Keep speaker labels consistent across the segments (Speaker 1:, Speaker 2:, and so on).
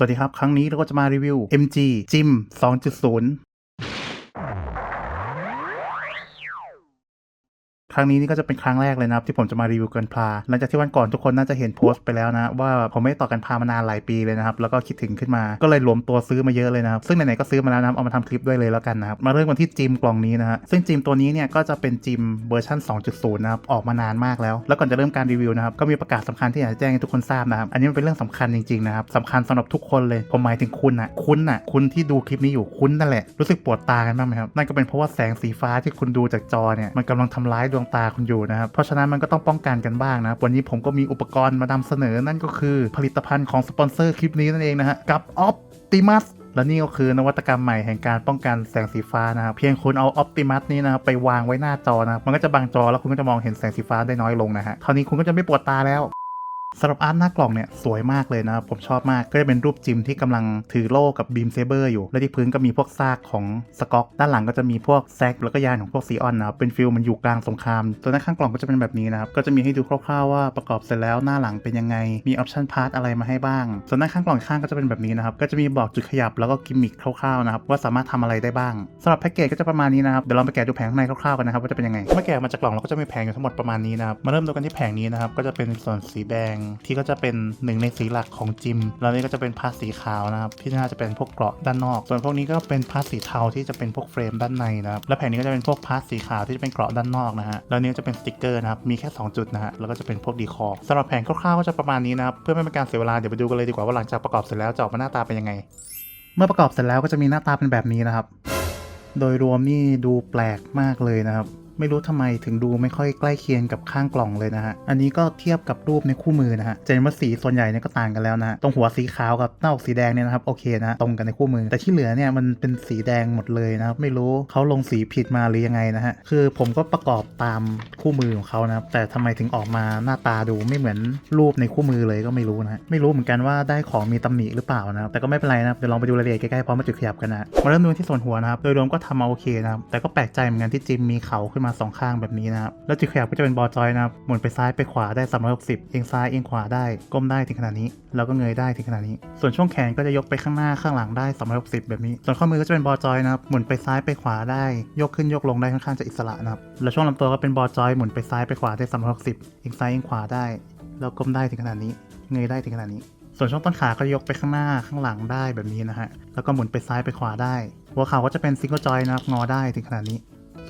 Speaker 1: สวัสดีครับ ครั้งนี้เราก็จะมารีวิว MG Gym 2.0 ครั้งนี้นี่ก็จะเป็นครั้งแรกเลยนะครับที่ผมจะมารีวิวกันพลาหลังจากที่วันก่อนทุกคนน่าจะเห็นโพสต์ไปแล้วนะว่าผมไม่ต่อกันพามานานหลายปีเลยนะครับแล้วก็คิดถึงขึ้นมาก็เลยรวมตัวซื้อมาเยอะเลยนะครับซึ่งไหนๆก็ซื้อมาแล้วนะเอามาทำคลิปด้วยเลยแล้วกันนะครับมาเริ่มกันที่จิมกล่องนี้นะฮะซึ่งจิมตัวนี้เนี่ยก็จะเป็นจิมเวอร์ชัน2.0นะครับออกมานานมากแล้ว แล้วก่อนจะเริ่มการรีวิวนะครับก็มีประกาศสำคัญที่อยากจะแจ้งให้ทุกคนทราบนะครับอันนี้มันเป็นเรื่องสำคัญจริงๆนะครับสำคัญสำหรับทุกคนเลยผมหมายถึงคุณนะคุณนะคุณที่ดูคลิปนี้อยู่คุณนั่นแหละรู้สึกปวดตากันบ้างไหมครับนั่นก็เป็นเพราะว่าแสงสีฟ้าที่คุณดูจากจอเนี่ยมันกำลังทำร้ายดวงตาคุณอยู่นะครับ เพราะฉะนั้นมันก็ต้องป้องกันกันบ้างนะวันนี้ผมก็มีอุปกรณ์มานำเสนอนั่นก็คือผลิตภัณฑ์ของสปอนเซอร์คลิปนี้นั่นเองนะฮะกับ Optimus และนี่ก็คือนวัตกรรมใหม่แห่งการป้องกันแสงสีฟ้านะครับ เพียงคุณเอาออปติมัสนี้นะครับไปวางไว้หน้าจอนะมันก็จะบังจอแล้วคุณก็จะมองเห็นแสงสีฟ้าได้น้อยลงนะฮะเท่านี้คุณก็จะไม่ปวดตาแล้ว สำหรับอาร์ตหน้ากล่องเนี่ยสวยมากเลยนะครับผมชอบมากก็จะเป็นรูปจิมที่กำลังถือโล่กับบีมเซเบอร์อยู่ และที่พื้นก็มีพวกซากของสกอกด้านหลังก็จะมีพวกแซกแล้วก็ยานของพวกซีออนนะครับเป็นฟิลมันอยู่กลางสงคราม ตัวด้าข้างกล่องก็จะเป็นแบบนี้นะครับก็จะมีให้ดูคร่าวๆว่าประกอบเสร็จแล้วหน้าหลังเป็นยังไงมีออปชั่นพาร์ทอะไรมาให้บ้าง ส่วนด้าข้างกล่องข้างก็จะเป็นแบบนี้นะครับก็จะมีบอกจุดขยับแล้วก็กิมมิคคร่าวๆนะครับว่าสามารถทำอะไรได้บ้างสำหรับแพ็กเกจก็จะประมาณนี้นะครับเดี๋ยวลองไปแกะดูแผงข้างในคร่าวๆกันนะครับว่าจะเป็นยังไงเมื่อแกะมาจากกล่องเราก็จะมีแผงอยู่ทั้งหมดประมาณนี้นะครับมาเริ่มดูกันที่แผงนี้นะครับก็จะเป็นส่วนสีแดงที่ก็จะเป็นหนึ่งในสีหลักของจิม แล้วนี่ก็จะเป็นพาสสีขาวนะครับที่น่าจะเป็นพวกเกราะด้านนอก ส่วนพวกนี้ก็เป็นพาสสีเทาที่จะเป็นพวกเฟรมด้านในนะครับและแผ่นนี้ก็จะเป็นพวกพาสสีขาวที่จะเป็นเกราะด้านนอกนะฮะแล้วนี้จะเป็นสติกเกอร์นะครับมีแค่ 2 จุดนะฮะแล้วก็จะเป็นพวกดีคอร์สำหรับแผงคร่าวๆก็จะประมาณนี้นะครับเพื่อไม่เป็นการเสียเวลาเดี๋ยวไปดูกันเลยดีกว่าว่าหลังจากประกอบเสร็จแล้วจะออกมาหน้าตาเป็นยังไง เมื่อประกอบเสร็จแล้วก็จะมีหน้าตาเป็นแบบนี้นะครับ โดยรวมนี่ดูแปลกมากเลยนะครับ ไม่รู้ทำไมถึงดูไม่ค่อยใกล้เคียงกับข้างกล่องเลยนะฮะ อันนี้ก็เทียบกับรูปในคู่มือนะฮะจะเห็นว่าสีส่วนใหญ่เนี่ยก็ต่างกันแล้วนะฮะตรงหัวสีขาวกับหน้าอกสีแดงเนี่ยนะครับโอเคนะตรงกันในคู่มือ แต่ที่เหลือเนี่ยมันเป็นสีแดงหมดเลยนะครับไม่รู้เขาลงสีผิดมาหรือยังไงนะฮะคือผมก็ประกอบตามคู่มือของเขานะครับแต่ทำไมถึงออกมาหน้าตาดูไม่เหมือนรูปในคู่มือเลยก็ไม่รู้นะไม่รู้เหมือนกันว่าได้ของมีตำหนิหรือเปล่านะครับแต่ก็ไม่เป็นไรนะเดี๋ยวลองไปดูรายละเอียดใกล้ๆพร้อมมาจุดขยับกันนะมาเริ่มดูที่ส่วนหัวนะครับโดยรวมก็ทำมาโอเคนะครับแต่ก็แปลกใจเหมือนกันที่จิมมีเขาขึ้นมาสองข้างแบบนี้นะครับ แล้วจุดขยับก็จะเป็นบอลจอยนะครับ หมุนไปซ้ายไปขวาได้ 360 เอียงซ้ายเอียงขวาได้ ก้มได้ถึงขนาดนี้ แล้วก็เงยได้ถึงขนาดนี้ ส่วนช่วงแขนก็จะยกไปข้างหน้าข้างหลังได้ 360 แบบนี้ ส่วนข้อมือก็จะเป็นบอลจอยนะครับ หมุนไปซ้ายไปขวาได้ ยกขึ้นยกลงได้ค่อนข้างจะอิสระนะครับ แล้วช่วงลำตัวก็เป็นบอลจอยหมุนไปซ้ายไปขวาได้ 360 เอียงซ้ายเอียงขวาได้ แล้วก้มได้ถึงขนาดนี้ เงยได้ถึงขนาดนี้ส่วนช่วงต้นขาก็ยกไปข้างหน้าข้างหลังได้แบบนี้นะฮะ แล้วก็หมุนไปซ้ายไปขวาได้ หัวเข่าก็จะเป็นซิงเกิลจอยนะครับงอได้ถึงขนาดนี้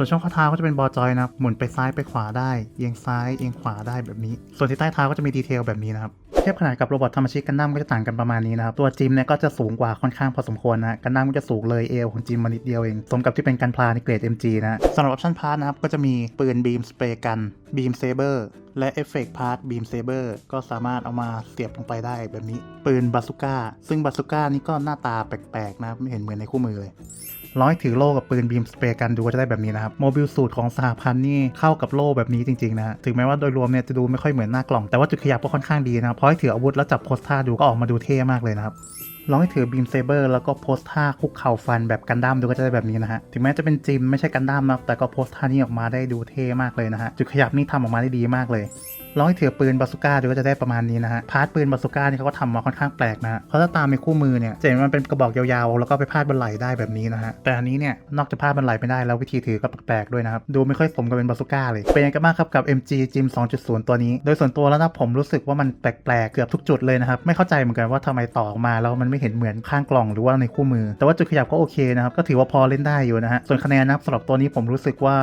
Speaker 1: ส่วนช่วงข้อเท้าก็จะเป็นบอจอยนะครับหมุนไปซ้ายไปขวาได้เอียงซ้ายเอียงขวาได้แบบนี้ ส่วนที่ใต้เท้าก็จะมีดีเทลแบบนี้นะครับเทียบขนาดกับโรบอทธรรมชิกันดั้มก็จะต่างกันประมาณนี้นะครับ ตัวจิมเนี่ยก็จะสูงกว่าค่อนข้างพอสมควรนะกันดั้มก็จะสูงเลยเอวของจิมมานิดเดียวเอง สมกับที่เป็นกันพลาในเกรด MG นะสำหรับออปชั่นพาร์ทนะครับ ก็จะมีปืนบีมสเปรย์กันบีมเซเบอร์และเอฟเฟกต์พาร์ทบีมเซเบอร์ก็สามารถเอามาเสียบลงไปได้แบบนี้ ปืนบาซูก้าซึ่งบาซูก้านี่ก็หน้าตาแปลกๆนะไม่เห็นเหมือนในคู่มือเลย ร้อยถือโล่กับปืนบีมสเปรย์กันดูก็จะได้แบบนี้นะครับโมบิลสูตรของสหพันธ์นี่เข้ากับโล่แบบนี้จริงๆนะฮะถึงแม้ว่าโดยรวมเนี่ยจะดูไม่ค่อยเหมือนหน้ากล่องแต่ว่าจุดขยับก็ค่อนข้างดีนะเพราะให้ถืออาวุธแล้วจับโพสท่าดูก็ออกมาดูเท่มากเลยนะครับลองให้ถือบีมเซเบอร์แล้วก็โพสท่าคุกเข่าฟันแบบกันดั้มดูก็จะได้แบบนี้นะฮะ ถึงแม้จะเป็นจิมไม่ใช่กันดั้มนะแต่ก็โพสท่านี้ออกมาได้ดูเท่มากเลยนะฮะ จุดขยับนี่ทำออกมาได้ดีมากเลย ลองให้ถือปืนบาซูก้าดูก็จะได้ประมาณนี้นะฮะ พาร์ทปืนบาซูก้านี่เขาก็ทำมาค่อนข้างแปลกนะเพราะถ้าตามในคู่มือเนี่ยจะเห็นมันเป็นกระบอกยาวๆ แล้วก็ไปพาดบนไหลได้แบบนี้นะฮะ แต่อันนี้เนี่ยนอกจากพาดบนไหลไม่ได้แล้ววิธีถือก็แปลกๆด้วยนะครับ ดูไม่ค่อยสมกับเป็นบาซูก้าเลย เป็นยังไงกันบ้างครับกับ MG Gym 2.0 ตัวนี้ โดยส่วนตัวแล้วนะผมรู้สึกว่ามันแปลกๆเกือบทุกจุดเลยนะครับ ไม่เข้าใจเหมือนกันว่าทำไมต่อออกมาแล้วมันไม่เห็นเหมือนข้างกล่องหรือว่าในคู่มือ แต่ว่าจุดขยับก็โอเคนะครับ ก็ถือว่าพอเล่นได้อยู่นะฮะ ส่วนคะแนนนะครับสำหรับตัวนี้ผมรู้สึกว่า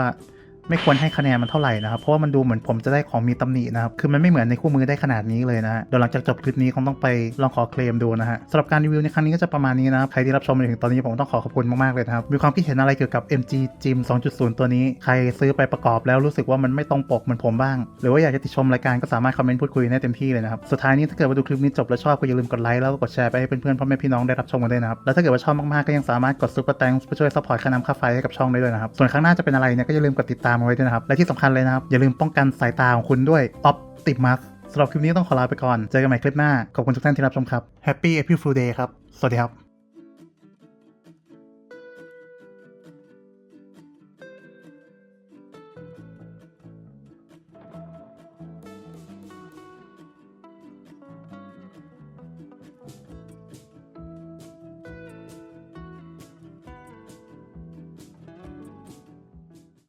Speaker 1: ไม่ควรให้คะแนนมันเท่าไหร่นะครับ เพราะว่ามันดูเหมือนผมจะได้ของมีตำหนินะครับ คือมันไม่เหมือนในคู่มือได้ขนาดนี้เลยนะฮะเดี๋ยวหลังจากจบคลิปนี้คงต้องไปลองขอเคลมดูนะฮะสำหรับการรีวิวในครั้งนี้ก็จะประมาณนี้นะครับ ใครที่รับชมมาถึงตอนนี้ผมต้องขอขอบคุณมากๆเลยนะครับ มีความคิดเห็นอะไรเกี่ยวกับ MG Gym 2.0 ตัวนี้ ใครซื้อไปประกอบแล้วรู้สึกว่ามันไม่ตรงปกเหมือนผมบ้าง หรือว่าอยากจะติชมรายการก็สามารถคอมเมนต์พูดคุยได้เต็มที่เลยนะครับ สุดท้ายนี้ถ้าเกิดว่าดูคลิปนี้จบแล้วชอบก็อย่าลืมกดไลค์แล้วก็กดแชร์ไปให้เพื่อนๆพ่อแม่พี่น้องได้รับชมกันด้วยนะครับ แล้วถ้าเกิดว่าชอบมากๆก็ยังสามารถกดซุปเปอร์แตงเพื่อช่วยซัพพอร์ตค่าน้ำค่าไฟให้กับช่องได้ด้วยนะครับ ส่วนครั้งหน้าจะเป็นอะไรเนี่ยก็อย่าลืมกดติดตามเอาไว้ด้วยนะครับ และที่สำคัญเลยนะครับ อย่าลืมป้องกันสายตาของคุณด้วย Optimus สำหรับคลิปนี้ต้องขอลาไปก่อน เจอกันใหม่คลิปหน้า ขอบคุณทุกท่านที่รับชมครับ Happy April Fool Day ครับ สวัสดีครับ